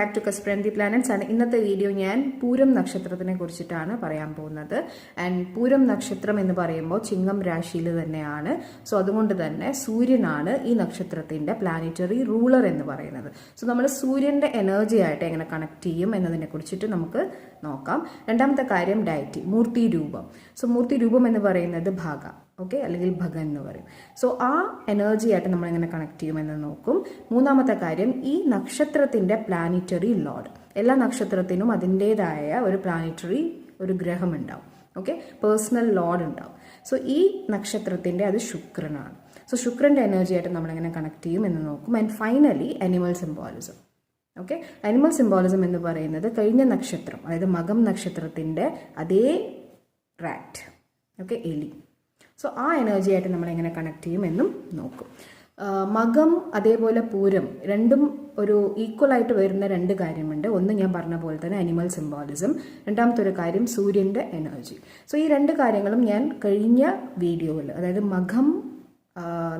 Back to കസ്പ്രന്തി planets ആണ്. ഇന്നത്തെ video ഞാൻ പൂരം നക്ഷത്രത്തിനെ കുറിച്ചിട്ടാണ് പറയാൻ പോകുന്നത്. ആൻഡ് പൂരം നക്ഷത്രം എന്ന് പറയുമ്പോൾ ചിങ്ങം രാശിയിൽ തന്നെയാണ്. സോ അതുകൊണ്ട് തന്നെ സൂര്യനാണ് ഈ നക്ഷത്രത്തിന്റെ പ്ലാനറ്ററി റൂളർ എന്ന് പറയുന്നത്. സോ നമ്മൾ സൂര്യന്റെ എനർജി ആയിട്ട് എങ്ങനെ കണക്ട് ചെയ്യും എന്നതിനെ കുറിച്ചിട്ട് നമുക്ക് നോക്കാം. രണ്ടാമത്തെ കാര്യം ഡയറ്റി മൂർത്തി രൂപം. സോ മൂർത്തി രൂപം എന്ന് പറയുന്നത് ഭാഗ. ഓക്കെ? അല്ലെങ്കിൽ ഭഗൻ എന്ന് പറയും. സോ ആ എനർജി ആയിട്ട് നമ്മൾ എങ്ങനെ കണക്ട് ചെയ്യുമെന്ന് നോക്കും. മൂന്നാമത്തെ കാര്യം ഈ നക്ഷത്രത്തിന്റെ പ്ലാനിറ്ററി ലോഡ് എല്ലാ നക്ഷത്രത്തിനും അതിന്റെതായ ഒരു പ്ലാനിറ്ററി ഒരു ഗ്രഹം ഉണ്ടാവും. ഓക്കെ? പേഴ്സണൽ ലോഡ് ഉണ്ടാവും. സോ ഈ നക്ഷത്രത്തിന്റെ അത് ശുക്രനാണ്. സോ ശുക്രന്റെ എനർജി ആയിട്ട് നമ്മൾ എങ്ങനെ കണക്ട് ചെയ്യും എന്ന് നോക്കും. And finally animal symbolism okay? Animal symbolism എന്ന് പറയുന്നത് കഴിഞ്ഞ നക്ഷത്രം അതായത് മകം നക്ഷത്രത്തിന്റെ അതേ റാറ്റ് ഓക്കെ? എലി. സോ ആ എനർജി ആയിട്ട് നമ്മൾ എങ്ങനെ കണക്ട് ചെയ്യും എന്നും നോക്കും. മകം അതേപോലെ പൂരം രണ്ടും ഒരു ഈക്വലായിട്ട് വരുന്ന രണ്ട് കാര്യമുണ്ട്. ഒന്ന് ഞാൻ പറഞ്ഞ പോലെ തന്നെ അനിമൽ സിംബോളിസം രണ്ടാമത്തെ ഒരു കാര്യം സൂര്യന്റെ എനർജി സോ ഈ രണ്ട് കാര്യങ്ങളും ഞാൻ കഴിഞ്ഞ വീഡിയോയിൽ അതായത് മകം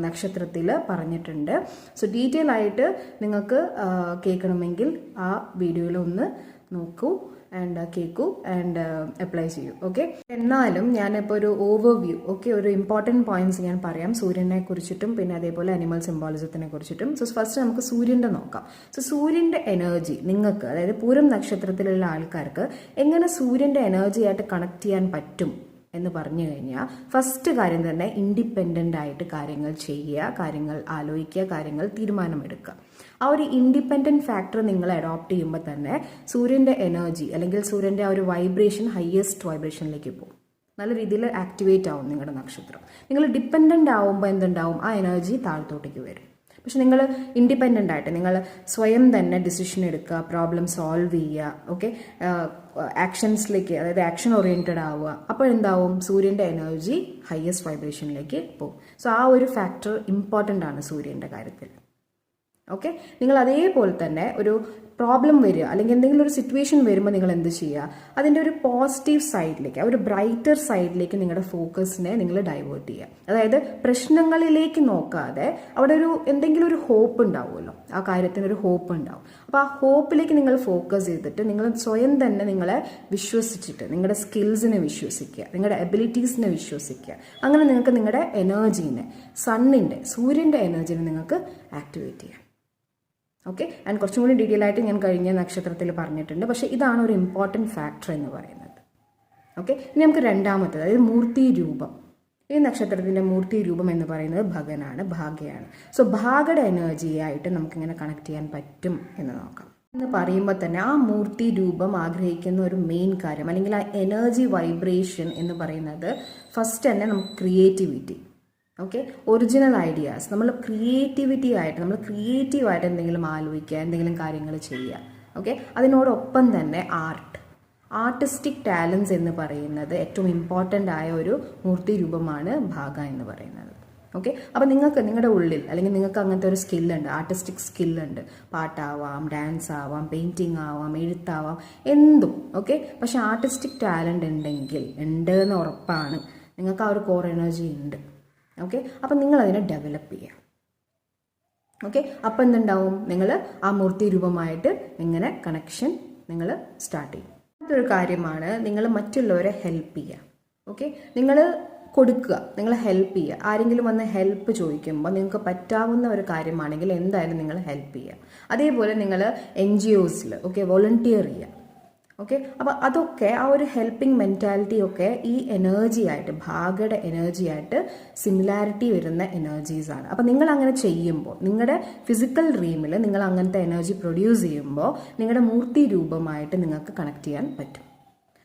നക്ഷത്രത്തിൽ പറഞ്ഞിട്ടുണ്ട്. സോ ഡീറ്റെയിൽ ആയിട്ട് നിങ്ങൾക്ക് കേൾക്കണമെങ്കിൽ ആ വീഡിയോയിൽ ഒന്ന് നോക്കൂ. ആൻഡ് കേൾക്കൂ ആൻഡ് അപ്ലൈ ചെയ്യൂ ഓക്കെ എന്നാലും ഞാനിപ്പോൾ ഒരു ഓവർവ്യൂ ഓക്കെ ഒരു ഇമ്പോർട്ടന്റ് പോയിന്റ്സ് ഞാൻ പറയാം. സൂര്യനെ കുറിച്ചിട്ടും പിന്നെ അതേപോലെ അനിമൽ സിംബോളിസത്തിനെ കുറിച്ചിട്ടും. സോ ഫസ്റ്റ് നമുക്ക് സൂര്യന്റെ നോക്കാം. സോ സൂര്യന്റെ എനർജി നിങ്ങൾക്ക് അതായത് പൂരം നക്ഷത്രത്തിലുള്ള ആൾക്കാർക്ക് എങ്ങനെ സൂര്യന്റെ എനർജി ആയിട്ട് കണക്ട് ചെയ്യാൻ പറ്റും എന്ന് പറഞ്ഞു കഴിഞ്ഞാൽ ഫസ്റ്റ് കാര്യം തന്നെ ഇൻഡിപെൻഡന്റ് ആയിട്ട് കാര്യങ്ങൾ ചെയ്യുക കാര്യങ്ങൾ ആലോചിക്കുക കാര്യങ്ങൾ തീരുമാനമെടുക്കുക. ആ ഒരു ഇൻഡിപെൻഡന്റ് ഫാക്ടർ നിങ്ങൾ അഡോപ്റ്റ് ചെയ്യുമ്പോൾ തന്നെ സൂര്യന്റെ എനർജി അല്ലെങ്കിൽ സൂര്യന്റെ ആ ഒരു വൈബ്രേഷൻ ഹയസ്റ്റ് വൈബ്രേഷനിലേക്ക് പോകും. നല്ല രീതിയിൽ ആക്ടിവേറ്റ് ആവും നിങ്ങളുടെ നക്ഷത്രം. നിങ്ങൾ ഡിപ്പെൻഡന്റ് ആവുമ്പോൾ എന്തുണ്ടാവും? ആ എനർജി താഴത്തോട്ടേക്ക് വരും. പക്ഷെ നിങ്ങൾ ഇൻഡിപെൻഡന്റ് ആയിട്ട് നിങ്ങൾ സ്വയം തന്നെ ഡിസിഷൻ എടുക്കുക പ്രോബ്ലം സോൾവ് ചെയ്യുക ഓക്കെ ആക്ഷൻസിലേക്ക് അതായത് ആക്ഷൻ ഓറിയന്റഡ് ആവുക അപ്പോൾ എന്താവും? സൂര്യന്റെ എനർജി ഹയസ്റ്റ് വൈബ്രേഷനിലേക്ക് പോകും. സോ ആ ഒരു ഫാക്ടർ ഇമ്പോർട്ടന്റ് ആണ് സൂര്യന്റെ കാര്യത്തിൽ. ഓക്കെ നിങ്ങൾ അതേപോലെ തന്നെ ഒരു പ്രോബ്ലം വരിക അല്ലെങ്കിൽ എന്തെങ്കിലും ഒരു സിറ്റുവേഷൻ വരുമ്പോൾ നിങ്ങൾ എന്ത് ചെയ്യുക? അതിന്റെ ഒരു പോസിറ്റീവ് സൈഡിലേക്ക് ഒരു ബ്രൈറ്റർ സൈഡിലേക്ക് നിങ്ങളുടെ ഫോക്കസിനെ നിങ്ങൾ ഡൈവേർട്ട് ചെയ്യുക. അതായത് പ്രശ്നങ്ങളിലേക്ക് നോക്കാതെ അവിടെ ഒരു എന്തെങ്കിലും ഒരു ഹോപ്പ് ഉണ്ടാവുമല്ലോ. ആ കാര്യത്തിന് ഒരു ഹോപ്പ് ഉണ്ടാവും. അപ്പോൾ ആ ഹോപ്പിലേക്ക് നിങ്ങൾ ഫോക്കസ് ചെയ്തിട്ട് നിങ്ങൾ സ്വയം തന്നെ നിങ്ങളെ വിശ്വസിച്ചിട്ട് നിങ്ങളുടെ സ്കിൽസിനെ വിശ്വസിക്കുക നിങ്ങളുടെ എബിലിറ്റീസിനെ വിശ്വസിക്കുക. അങ്ങനെ നിങ്ങൾക്ക് നിങ്ങളുടെ എനർജീനെ സണ്ണിന്റെ സൂര്യന്റെ എനർജീനെ നിങ്ങൾക്ക് ആക്ടിവേറ്റ് ചെയ്യാം. ഓക്കെ ആൻഡ് കുറച്ചും കൂടി ഡീറ്റെയിൽ ആയിട്ട് ഞാൻ കഴിഞ്ഞ നക്ഷത്രത്തിൽ പറഞ്ഞിട്ടുണ്ട്. പക്ഷെ ഇതാണ് ഒരു ഇമ്പോർട്ടന്റ് ഫാക്ടർ എന്ന് പറയുന്നത്. ഓക്കെ ഇനി നമുക്ക് രണ്ടാമത്തത് അതായത് മൂർത്തി രൂപം. ഈ നക്ഷത്രത്തിന്റെ മൂർത്തി രൂപം എന്ന് പറയുന്നത് ഭഗനാണ് ഭാഗ്യയാണ്. സോ ഭാഗയുടെ എനർജിയായിട്ട് നമുക്കിങ്ങനെ കണക്ട് ചെയ്യാൻ പറ്റും എന്ന് നോക്കാം. എന്ന് പറയുമ്പോൾ തന്നെ ആ മൂർത്തി രൂപം ആഗ്രഹിക്കുന്ന ഒരു മെയിൻ കാര്യം അല്ലെങ്കിൽ ആ എനർജി വൈബ്രേഷൻ എന്ന് പറയുന്നത് ഫസ്റ്റ് തന്നെ നമുക്ക് ക്രിയേറ്റിവിറ്റി ഓക്കെ ഒറിജിനൽ ഐഡിയാസ് നമ്മൾ ക്രിയേറ്റിവിറ്റി ആയിട്ട് നമ്മൾ ക്രിയേറ്റീവായിട്ട് എന്തെങ്കിലും ആലോചിക്കുക എന്തെങ്കിലും കാര്യങ്ങൾ ചെയ്യുക. ഓക്കെ അതിനോടൊപ്പം തന്നെ ആർട്ട് ആർട്ടിസ്റ്റിക് ടാലൻസ് എന്ന് പറയുന്നത് ഏറ്റവും ഇമ്പോർട്ടന്റ് ആയ ഒരു മൂർത്തി രൂപമാണ് ഭാഗ എന്ന് പറയുന്നത്. ഓക്കെ അപ്പോൾ നിങ്ങൾക്ക് നിങ്ങളുടെ ഉള്ളിൽ അല്ലെങ്കിൽ നിങ്ങൾക്ക് അങ്ങനത്തെ ഒരു സ്കില്ലുണ്ട് ആർട്ടിസ്റ്റിക് സ്കില്ലുണ്ട് പാട്ടാവാം ഡാൻസ് ആവാം പെയിന്റിങ് ആവാം എഴുത്താവാം എന്തും. ഓക്കെ പക്ഷേ ആർട്ടിസ്റ്റിക് ടാലന്റ് ഉണ്ടെങ്കിൽ ഉണ്ട് എന്ന് ഉറപ്പാണ്. നിങ്ങൾക്ക് ആ ഒരു കോർ എനർജി ഉണ്ട്. ഓക്കെ അപ്പം നിങ്ങൾ അതിനെ ഡെവലപ്പ് ചെയ്യുക ഓക്കെ അപ്പം എന്തുണ്ടാവും? നിങ്ങൾ ആ മൂർത്തി രൂപമായിട്ട് ഇങ്ങനെ കണക്ഷൻ നിങ്ങൾ സ്റ്റാർട്ട് ചെയ്യും. മറ്റൊരു കാര്യമാണ് നിങ്ങൾ മറ്റുള്ളവരെ ഹെൽപ്പ് ചെയ്യുക. ഓക്കെ നിങ്ങൾ കൊടുക്കുക. നിങ്ങൾ ഹെൽപ്പ് ചെയ്യുക. ആരെങ്കിലും വന്ന് ഹെൽപ്പ് ചോദിക്കുമ്പോൾ നിങ്ങൾക്ക് പറ്റാവുന്ന ഒരു കാര്യമാണെങ്കിൽ എന്തായാലും നിങ്ങൾ ഹെൽപ്പ് ചെയ്യുക. അതേപോലെ നിങ്ങൾ എൻ ജി ഒസിൽ ഓക്കെ വോളണ്ടിയർ ചെയ്യുക. ഓക്കെ അപ്പോൾ അതൊക്കെ ആ ഒരു ഹെൽപ്പിംഗ് മെന്റാലിറ്റി ഒക്കെ ഈ എനർജി ആയിട്ട് ഭാഗയുടെ എനർജി ആയിട്ട് സിമിലാരിറ്റി വരുന്ന എനർജീസ് ആണ്. അപ്പോൾ നിങ്ങൾ അങ്ങനെ ചെയ്യുമ്പോൾ നിങ്ങളുടെ ഫിസിക്കൽ ഡ്രീമിൽ നിങ്ങൾ അങ്ങനത്തെ എനർജി പ്രൊഡ്യൂസ് ചെയ്യുമ്പോൾ നിങ്ങളുടെ മൂർത്തി രൂപമായിട്ട് നിങ്ങൾക്ക് കണക്ട് ചെയ്യാൻ പറ്റും.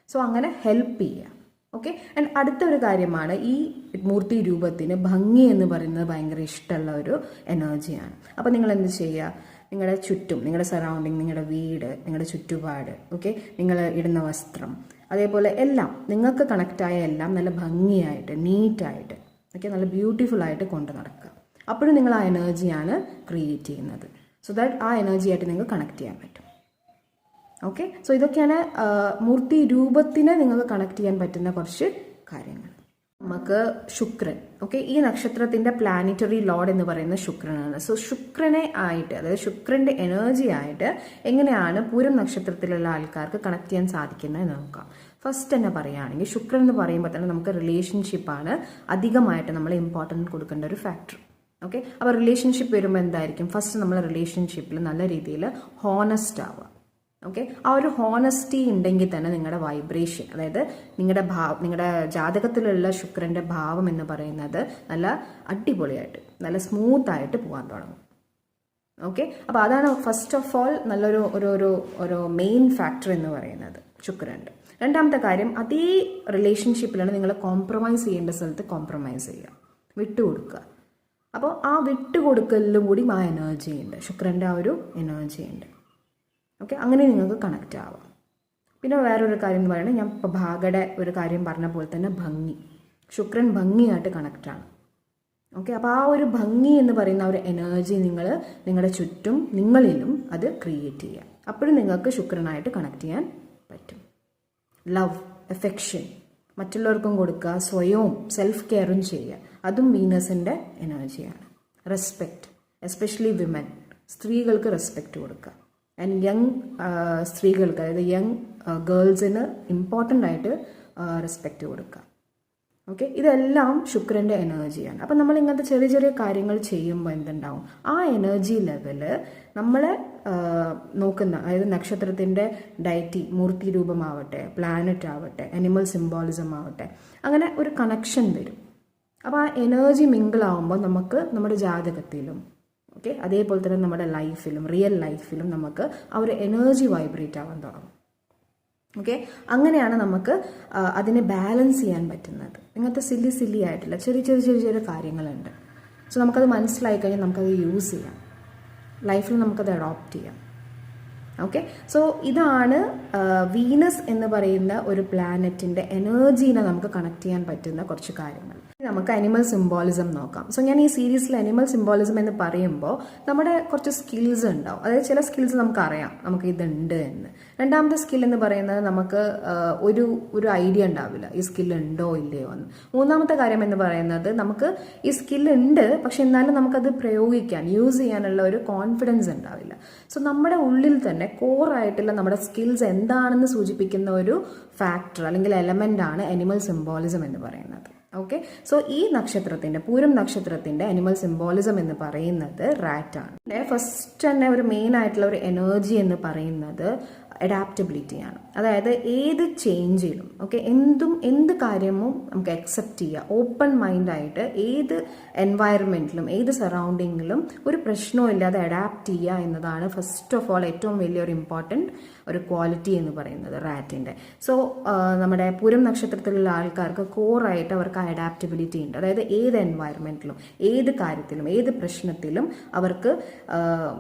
സോ അങ്ങനെ ഹെൽപ്പ് ചെയ്യുക ഓക്കെ ആൻഡ് അടുത്ത ഒരു കാര്യമാണ് ഈ മൂർത്തി രൂപത്തിന് ഭംഗി എന്ന് പറയുന്നത് ഭയങ്കര ഇഷ്ടമുള്ള ഒരു എനർജിയാണ് അപ്പോൾ നിങ്ങൾ എന്ത് ചെയ്യുക? നിങ്ങളുടെ ചുറ്റും നിങ്ങളുടെ സറൗണ്ടിങ് നിങ്ങളുടെ വീട് നിങ്ങളുടെ ചുറ്റുപാട് ഓക്കെ നിങ്ങൾ ഇടുന്ന വസ്ത്രം അതേപോലെ എല്ലാം നിങ്ങൾക്ക് കണക്റ്റായ എല്ലാം നല്ല ഭംഗിയായിട്ട് നീറ്റായിട്ട് ഓക്കെ നല്ല ബ്യൂട്ടിഫുൾ ആയിട്ട് കൊണ്ട് നടക്കുക. അപ്പോഴും നിങ്ങൾ ആ എനർജിയാണ് ക്രിയേറ്റ് ചെയ്യുന്നത്. സോ ദാറ്റ് ആ എനർജി ആയിട്ട് നിങ്ങൾക്ക് കണക്ട് ചെയ്യാൻ പറ്റും. ഓക്കെ സോ ഇതൊക്കെയാണ് മൂർത്തി രൂപത്തിനെ നിങ്ങൾക്ക് കണക്ട് ചെയ്യാൻ പറ്റുന്ന കുറച്ച് കാര്യങ്ങൾ. നമുക്ക് ശുക്രൻ ഓക്കെ ഈ നക്ഷത്രത്തിന്റെ പ്ലാനറ്ററി ലോഡ് എന്ന് പറയുന്നത് ശുക്രനാണ്. സോ ശുക്രനെ ആയിട്ട് അതായത് ശുക്രന്റെ എനർജി ആയിട്ട് എങ്ങനെയാണ് പൂരം നക്ഷത്രത്തിലുള്ള ആൾക്കാർക്ക് കണക്ട് ചെയ്യാൻ സാധിക്കുന്നത് എന്ന് നോക്കാം. ഫസ്റ്റ് തന്നെ പറയുകയാണെങ്കിൽ ശുക്രൻ എന്ന് പറയുമ്പോൾ തന്നെ നമുക്ക് റിലേഷൻഷിപ്പാണ് അധികമായിട്ട് നമ്മൾ ഇമ്പോർട്ടന്റ് കൊടുക്കേണ്ട ഒരു ഫാക്ടർ ഓക്കെ അപ്പോൾ റിലേഷൻഷിപ്പ് വരുമ്പോൾ എന്തായിരിക്കും? ഫസ്റ്റ് നമ്മൾ റിലേഷൻഷിപ്പിൽ നല്ല രീതിയിൽ ഹോണസ്റ്റ് ആവുക. ഓക്കെ ആ ഒരു ഹോണസ്റ്റി ഉണ്ടെങ്കിൽ തന്നെ നിങ്ങളുടെ വൈബ്രേഷൻ അതായത് നിങ്ങളുടെ ഭാവ നിങ്ങളുടെ ജാതകത്തിലുള്ള ശുക്രന്റെ ഭാവം എന്ന് പറയുന്നത് നല്ല അടിപൊളിയായിട്ട് നല്ല സ്മൂത്ത് ആയിട്ട് പോകാൻ തുടങ്ങും. ഓക്കെ അപ്പോൾ അതാണ് ഫസ്റ്റ് ഓഫ് ഓൾ നല്ലൊരു ഒരു ഒരു ഒരു മെയിൻ ഫാക്ടർ എന്ന് പറയുന്നത് ശുക്രന്റെ രണ്ടാമത്തെ കാര്യം അതേ റിലേഷൻഷിപ്പിലാണ് നിങ്ങൾ കോംപ്രമൈസ് ചെയ്യേണ്ട സ്ഥലത്ത് കോംപ്രമൈസ് ചെയ്യുക. വിട്ടുകൊടുക്കുക അപ്പോൾ ആ വിട്ടുകൊടുക്കലിലും കൂടി ആ എനർജി ഉണ്ട്. ശുക്രന്റെ ആ ഒരു എനർജി ഉണ്ട്. ഓക്കെ അങ്ങനെ നിങ്ങൾക്ക് കണക്റ്റ് ആവാം. പിന്നെ വേറൊരു കാര്യം എന്ന് പറയുന്നത് ഞാൻ ഇപ്പോൾ ഭാഗയുടെ ഒരു കാര്യം പറഞ്ഞ പോലെ തന്നെ ഭംഗി. ശുക്രൻ ഭംഗിയായിട്ട് കണക്റ്റാണ് ഓക്കെ അപ്പോൾ ആ ഒരു ഭംഗി എന്ന് പറയുന്ന ഒരു എനർജി നിങ്ങൾ നിങ്ങളുടെ ചുറ്റും നിങ്ങളിലും അത് ക്രിയേറ്റ് ചെയ്യുക അപ്പോഴും നിങ്ങൾക്ക് ശുക്രനായിട്ട് കണക്ട് ചെയ്യാൻ പറ്റും. ലവ് എഫെക്ഷൻ മറ്റുള്ളവർക്കും കൊടുക്കുക സ്വയവും സെൽഫ് കെയറും ചെയ്യുക. അതും വീനസിന്റെ എനർജിയാണ് റെസ്പെക്റ്റ് എസ്പെഷ്യലി വിമൻ സ്ത്രീകൾക്ക് റെസ്പെക്റ്റ് കൊടുക്കുക. ആൻഡ് യങ് സ്ത്രീകൾക്ക് അതായത് യങ് ഗേൾസിന് ഇമ്പോർട്ടന്റ് ആയിട്ട് റെസ്പെക്റ്റ് കൊടുക്കുക. ഓക്കെ ഇതെല്ലാം ശുക്രന്റെ എനർജിയാണ് അപ്പം നമ്മൾ ഇങ്ങനത്തെ ചെറിയ ചെറിയ കാര്യങ്ങൾ ചെയ്യുമ്പോൾ എന്തുണ്ടാവും? ആ എനർജി ലെവൽ നമ്മളെ നോക്കുന്ന അതായത് നക്ഷത്രത്തിന്റെ ഡയറ്റി മൂർത്തി രൂപമാവട്ടെ പ്ലാനറ്റ് ആവട്ടെ അനിമൽ സിംബോളിസം ആവട്ടെ അങ്ങനെ ഒരു കണക്ഷൻ വരും. അപ്പോൾ ആ എനർജി മിങ്കിളാവുമ്പോൾ നമുക്ക് നമ്മുടെ ജാതകത്തിലും ഓക്കെ അതേപോലെ തന്നെ നമ്മുടെ ലൈഫിലും റിയൽ ലൈഫിലും നമുക്ക് ആ ഒരു എനർജി വൈബ്രേറ്റ് ആവാൻ തുടങ്ങും. ഓക്കെ അങ്ങനെയാണ് നമുക്ക് അതിനെ ബാലൻസ് ചെയ്യാൻ പറ്റുന്നത്. ഇങ്ങനത്തെ സില്ലി സില്ലി ആയിട്ടുള്ള ചെറിയ ചെറിയ ചെറിയ ചെറിയ കാര്യങ്ങളുണ്ട്. സോ നമുക്കത് മനസ്സിലായി കഴിഞ്ഞാൽ നമുക്കത് യൂസ് ചെയ്യാം. ലൈഫിൽ നമുക്കത് അഡോപ്റ്റ് ചെയ്യാം. ഓക്കെ സോ ഇതാണ് വീനസ് എന്ന് പറയുന്ന ഒരു പ്ലാനറ്റിന്റെ എനർജീനെ നമുക്ക് കണക്ട് ചെയ്യാൻ പറ്റുന്ന കുറച്ച് കാര്യങ്ങൾ. നമുക്ക് അനിമൽ സിംബോളിസം നോക്കാം. സോ ഞാൻ ഈ സീരീസിൽ അനിമൽ സിംബോളിസം എന്ന് പറയുമ്പോൾ നമ്മുടെ കുറച്ച് സ്കിൽസ് ഉണ്ടാവും. അതായത് ചില സ്കിൽസ് നമുക്ക് അറിയാം. നമുക്ക് ഇതുണ്ട് എന്ന്. രണ്ടാമത്തെ സ്കിൽ എന്ന് പറയുന്നത് നമുക്ക് ഒരു ഒരു ഐഡിയ ഉണ്ടാവില്ല. ഈ സ്കിൽ ഉണ്ടോ ഇല്ലയോ എന്ന്. മൂന്നാമത്തെ കാര്യം എന്ന് പറയുന്നത് നമുക്ക് ഈ സ്കിൽ ഉണ്ട് പക്ഷെ എന്നാലും നമുക്കത് പ്രയോഗിക്കാൻ യൂസ് ചെയ്യാനുള്ള ഒരു കോൺഫിഡൻസ് ഉണ്ടാവില്ല. സോ നമ്മുടെ ഉള്ളിൽ തന്നെ കോർ ആയിട്ടുള്ള നമ്മുടെ സ്കിൽസ് എന്താണെന്ന് സൂചിപ്പിക്കുന്ന ഒരു ഫാക്ടർ അല്ലെങ്കിൽ എലമെന്റ് ആണ് അനിമൽ സിംബോളിസം എന്ന് പറയുന്നത്. ഓക്കെ സോ ഈ നക്ഷത്രത്തിന്റെ പൂരം നക്ഷത്രത്തിന്റെ അനിമൽ സിംബോളിസം എന്ന് പറയുന്നത് റാറ്റ് ആണ്. ഫസ്റ്റ് തന്നെ ഒരു മെയിൻ ആയിട്ടുള്ള ഒരു എനർജി എന്ന് പറയുന്നത് അഡാപ്റ്റബിലിറ്റിയാണ് അതായത് ഏത് ചേഞ്ചിലും ഓക്കെ എന്തും എന്ത് കാര്യവും നമുക്ക് അക്സെപ്റ്റ് ചെയ്യുക ഓപ്പൺ മൈൻഡായിട്ട് ഏത് എൻവയറമെന്റിലും ഏത് സറൗണ്ടിങ്ങിലും ഒരു പ്രശ്നവും ഇല്ലാതെ അഡാപ്റ്റ് ചെയ്യുക എന്നതാണ് ഫസ്റ്റ് ഓഫ് ഓൾ ഏറ്റവും വലിയൊരു ഇമ്പോർട്ടന്റ് ഒരു ക്വാളിറ്റി എന്ന് പറയുന്നത് റാറ്റിന്റെ സോ നമ്മുടെ പൂരം നക്ഷത്രത്തിലുള്ള ആൾക്കാർക്ക് കോറായിട്ട് അവർക്ക് അഡാപ്റ്റബിലിറ്റി ഉണ്ട്. അതായത് ഏത് എൻവയറമെന്റിലും ഏത് കാര്യത്തിലും ഏത് പ്രശ്നത്തിലും അവർക്ക്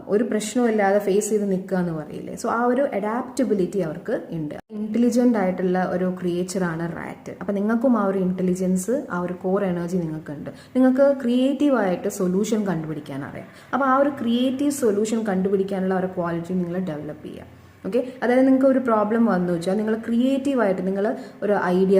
ഒരു പ്രശ്നവും ഇല്ലാതെ ഫേസ് ചെയ്ത് നിൽക്കുക എന്ന് പറയില്ലേ? സോ ആ ഒരു അഡാപ്റ്റബിലിറ്റി അവർക്ക് ഉണ്ട്. ഇന്റലിജന്റ് ആയിട്ടുള്ള ഒരു ക്രിയേച്ചറാണ് റാറ്റ് അപ്പം നിങ്ങൾക്കും ആ ഒരു ഇന്റലിജൻസ് ആ ഒരു കോർ എനർജി നിങ്ങൾക്കുണ്ട്. നിങ്ങൾക്ക് ക്രിയേറ്റീവായിട്ട് സൊല്യൂഷൻ കണ്ടുപിടിക്കാൻ അറിയാം. അപ്പോൾ ആ ഒരു ക്രിയേറ്റീവ് സൊല്യൂഷൻ കണ്ടുപിടിക്കാനുള്ള ഒരു ക്വാളിറ്റി നിങ്ങൾ ഡെവലപ്പ് ചെയ്യുക ഓക്കെ അതായത് നിങ്ങൾക്ക് ഒരു പ്രോബ്ലം വന്നു വെച്ചാൽ നിങ്ങൾ ക്രിയേറ്റീവായിട്ട് നിങ്ങൾ ഒരു ഐഡിയ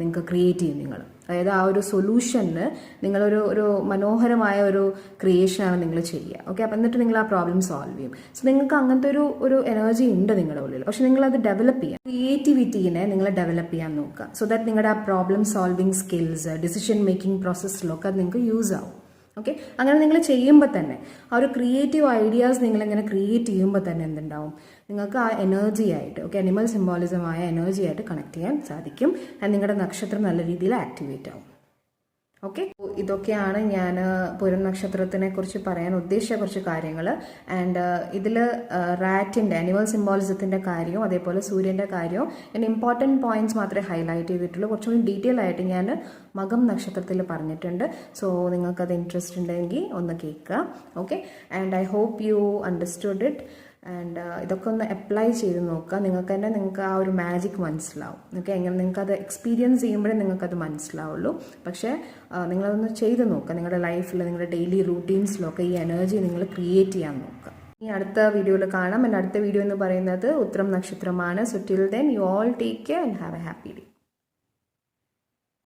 നിങ്ങൾക്ക് ക്രിയേറ്റ് ചെയ്യും നിങ്ങൾ. അതായത് ആ ഒരു സൊല്യൂഷന് നിങ്ങളൊരു ഒരു മനോഹരമായ ഒരു ക്രിയേഷനാണ് നിങ്ങൾ ചെയ്യുക. ഓക്കെ അപ്പം എന്നിട്ട് നിങ്ങൾ ആ പ്രോബ്ലം സോൾവ് ചെയ്യും. സോ നിങ്ങൾക്ക് അങ്ങനത്തെ ഒരു ഒരു എനർജി ഉണ്ട് നിങ്ങളുടെ ഉള്ളിൽ. പക്ഷെ നിങ്ങൾ അത് ഡെവലപ്പ് ചെയ്യാം. ക്രിയേറ്റിവിറ്റീനെ നിങ്ങൾ ഡെവലപ്പ് ചെയ്യാൻ നോക്കുക. സോ ദാറ്റ് നിങ്ങളുടെ ആ problem solving skills decision making പ്രോസസ്സിലൊക്കെ അത് നിങ്ങൾക്ക് യൂസ് ആവും. ഓക്കെ അങ്ങനെ നിങ്ങൾ ചെയ്യുമ്പോൾ തന്നെ ആ ഒരു ക്രിയേറ്റീവ് ഐഡിയാസ് നിങ്ങളിങ്ങനെ ക്രിയേറ്റ് ചെയ്യുമ്പോൾ തന്നെ എന്തുണ്ടാവും? നിങ്ങൾക്ക് ആ എനർജി ആയിട്ട് ഓക്കെ അനിമൽ സിംബോളിസമായ എനർജി ആയിട്ട് കണക്ട് ചെയ്യാൻ സാധിക്കും. ആൻഡ് നിങ്ങളുടെ നക്ഷത്രം നല്ല രീതിയിൽ ആക്ടിവേറ്റ് ആവും. ഓക്കെ? ഇതൊക്കെയാണ് ഞാൻ പുരം നക്ഷത്രത്തിനെ കുറിച്ച് പറയാൻ ഉദ്ദേശിച്ച കുറച്ച് കാര്യങ്ങൾ ആൻഡ് ഇതിൽ റാറ്റിന്റെ അനിമൽ സിംബോളിസത്തിന്റെ കാര്യവും അതേപോലെ സൂര്യന്റെ കാര്യവും ഞാൻ ഇമ്പോർട്ടന്റ് പോയിന്റ്സ് മാത്രമേ ഹൈലൈറ്റ് ചെയ്തിട്ടുള്ളൂ. കുറച്ചുകൂടി ഡീറ്റെയിൽ ആയിട്ട് ഞാൻ മകം നക്ഷത്രത്തിൽ പറഞ്ഞിട്ടുണ്ട്. സോ നിങ്ങൾക്കത് ഇൻട്രസ്റ്റ് ഉണ്ടെങ്കിൽ ഒന്ന് കേൾക്കുക. Okay? And I hope you understood it. And ഇതൊക്കെ ഒന്ന് അപ്ലൈ ചെയ്ത് നോക്കുക. നിങ്ങൾക്ക് തന്നെ നിങ്ങൾക്ക് ആ ഒരു മാജിക് മനസ്സിലാവും. നിങ്ങൾക്ക് എങ്ങനെ നിങ്ങൾക്ക് അത് എക്സ്പീരിയൻസ് ചെയ്യുമ്പോഴേ നിങ്ങൾക്കത് മനസ്സിലാവുള്ളൂ. പക്ഷേ നിങ്ങളതൊന്ന് ചെയ്ത് നോക്കുക. നിങ്ങളുടെ ലൈഫിൽ നിങ്ങളുടെ ഡെയിലി റൂട്ടീൻസിലൊക്കെ ഈ എനർജി നിങ്ങൾ ക്രിയേറ്റ് ചെയ്യാൻ നോക്കുക. ഇനി അടുത്ത വീഡിയോയിൽ കാണാം. എന്റെ അടുത്ത വീഡിയോ എന്ന് പറയുന്നത് ഉത്തരം നക്ഷത്രമാണ്. So till then you all take care and have a happy day